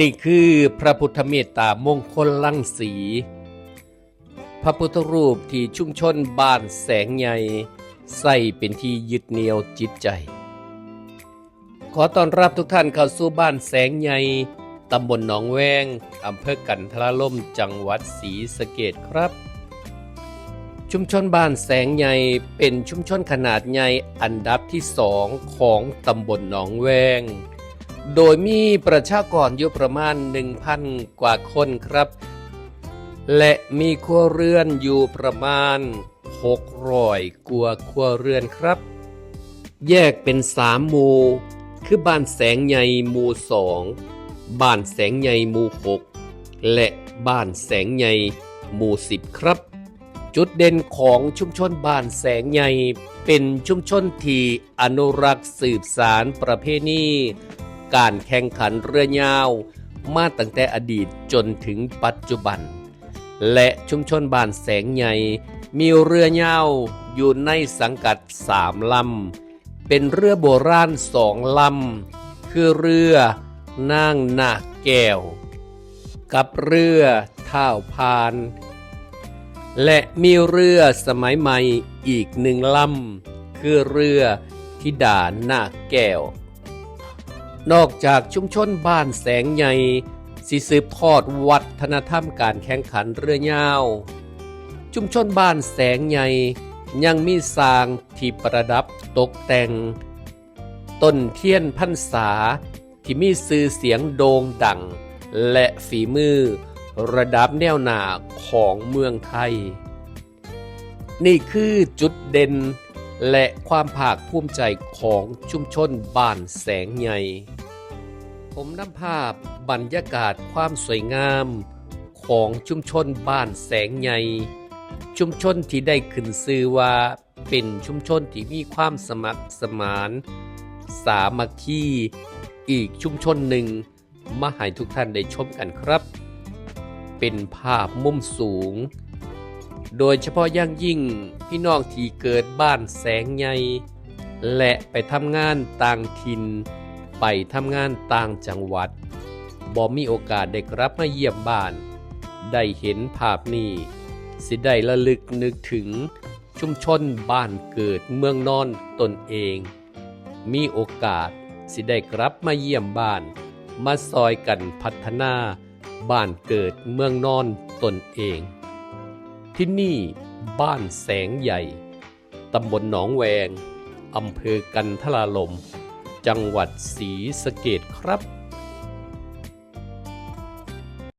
นี่คือพระพุทธเมตตามงคลลังสี พระพุทธรูปที่ชุมชนบ้านแสงใหญ่ใส่เป็นที่ยึดเหนี่ยวจิตใจ ขอต้อนรับทุกท่านเข้าสู่บ้านแสงใหญ่ตำบลหนองแวงอำเภอกันทรล่มจังหวัดศรีสะเกดครับ ชุมชนบ้านแสงใหญ่เป็นชุมชนขนาดใหญ่อันดับที่สองของตำบลหนองแวง โดยมีประชากรอยู่ประมาณ 1,000 กว่าคนครับ และมีครัวเรือนอยู่ประมาณ 600กว่าครัวเรือนครับ แยกเป็นสามหมู่ คือบ้านแสงใหญ่หมู่สองบ้านแสงใหญ่หมู่หกและบ้านแสงใหญ่หมู่สิบครับ จุดเด่นของชุมชนบ้านแสงใหญ่เป็นชุมชนที่อนุรักษ์สืบสารประเพณี การแข่งขันเรือยาว มาตั้งแต่อดีตจนถึงปัจจุบัน และชุมชนบ้านแสงใหญ่มีเรือยาวอยู่ในสังกัดสามลำ เป็นเรือโบราณสองลำ คือเรือนางนาแก้ว กับเรือท่าวพาน และมีเรือสมัยใหม่อีกหนึ่งลำ คือเรือธิดานาแก้ว นอกจากชุมชนบ้านแสงใหญ่สิสืบทอดวัฒนธรรมการแข่งขันเรือยาว ชุมชนบ้านแสงใหญ่ยังมีสร้างที่ประดับตกแต่ง ต้นเทียนพรรษาที่มีสื่อเสียงโด่งดัง และฝีมือระดับแนวหน้าของเมืองไทย นี่คือจุดเด่นและความภาคภูมิใจของชุมชนบ้านแสงใหญ่ ผมนำภาพบรรยากาศความสวยงาม ของชุมชนบ้านแสงใหญ่ชุมชนที่ได้ขึ้นชื่อว่าเป็นชุมชนที่มีความสมัครสมาน สามัคคีอีกชุมชนหนึ่งมาให้ทุกท่านได้ชมกันครับ เป็นภาพมุมสูง โดยเฉพาะอย่างยิ่งพี่น้องที่เกิดบ้านแสงใหญ่และไปทำงานต่างถิ่น ไปทำงานต่างจังหวัดบ่มีโอกาสได้กลับมาเยี่ยมบ้าน ได้เห็นภาพนี้ สิได้ระลึกนึกถึงชุมชนบ้านเกิดเมืองนอนตนเอง มีโอกาสสิได้กลับมาเยี่ยมบ้าน มาซอยกันพัฒนา บ้านเกิดเมืองนอนตนเอง ที่นี่บ้านแสงใหญ่ ตำบลหนองแวง อำเภอกันทราลม จังหวัดศรีสะเกดครับ